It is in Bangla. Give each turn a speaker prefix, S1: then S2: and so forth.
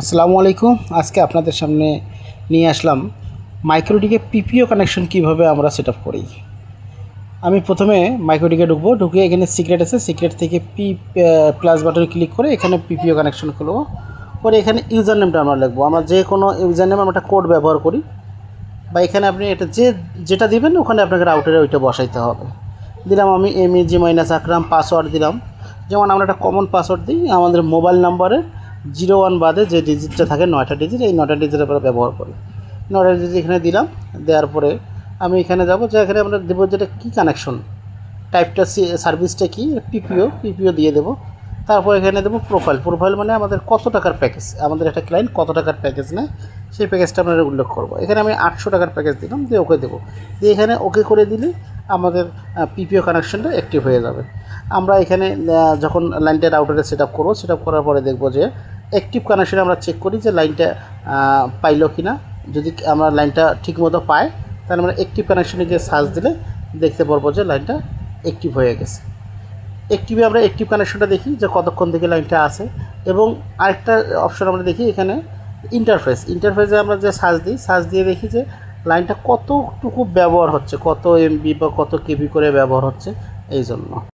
S1: আসসালামু আলাইকুম। আজকে আপনাদের সামনে নিয়ে আসলাম মাইক্রোটিকে পিপিও কানেকশন কীভাবে আমরা সেট করি। আমি প্রথমে মাইক্রোটিকে ঢুকবো, ঢুকে এখানে সিক্রেট আছে, সিক্রেট থেকে পি প্লাস বাটনে ক্লিক করে এখানে পিপিও কানেকশন খুলবো। পরে এখানে ইউজার নেমটা আমরা লিখব। আমরা যে কোনো ইউজার নেম আমরা একটা কোড ব্যবহার করি বা এখানে আপনি এটা যে, যেটা দিবেন, ওখানে আপনাকে রাউটারে ওইটা বসাইতে হবে। দিলাম আমি M G minus Akram password দিলাম। যেমন আমরা একটা কমন পাসওয়ার্ড দিই, আমাদের মোবাইল নাম্বারে জিরো ওয়ান বাদে যে ডিজিটটা থাকে নয়টা ডিজিট এই নয়টা ডিজিট আমরা ব্যবহার করি। নয়টা ডিজিট এখানে দিলাম, দেওয়ার পরে আমি এখানে যাব, যে এখানে আমরা দেবো যেটা কী? কানেকশন টাইপটা সার্ভিসটা কি পিপিও পিপিও দিয়ে দেবো। তারপর এখানে দেবো প্রোফাইল প্রোফাইল মানে আমাদের কত টাকার প্যাকেজ আমাদের একটা ক্লায়েন্ট কত টাকার প্যাকেজ নেয়, সেই প্যাকেজটা আমরা উল্লেখ করব। এখানে আমি আটশো টাকার প্যাকেজ দিলাম, দিয়ে ওকে দেবো। দিয়ে এখানে ওকে করে দিলে আমাদের পিপিও কানেকশনটা অ্যাক্টিভ হয়ে যাবে। আমরা এখানে যখন লাইনটা রাউটারে সেট আপ করব সেট আপ করার পরে দেখব যে অ্যাক্টিভ কানেকশনে আমরা চেক করি যে লাইনটা পাইলো কি না যদি আমরা লাইনটা ঠিকমতো পাই, তাহলে আমরা অ্যাক্টিভ কানেকশনে গিয়ে সার্চ দিলে দেখতে পারব যে লাইনটা অ্যাক্টিভ হয়ে গেছে। অ্যাক্টিভে আমরা অ্যাক্টিভ কানেকশনটা দেখি যে কতক্ষণ থেকে লাইনটা আছে এবং আরেকটা অপশন আমরা দেখি এখানে ইন্টারফেস ইন্টারফেসে আমরা যে সার্চ দিই সার্চ দিয়ে দেখি যে লাইনটা কতটুকু ব্যবহার হচ্ছে কত এমবি বা কত কেবি করে ব্যবহার হচ্ছে এই জন্য।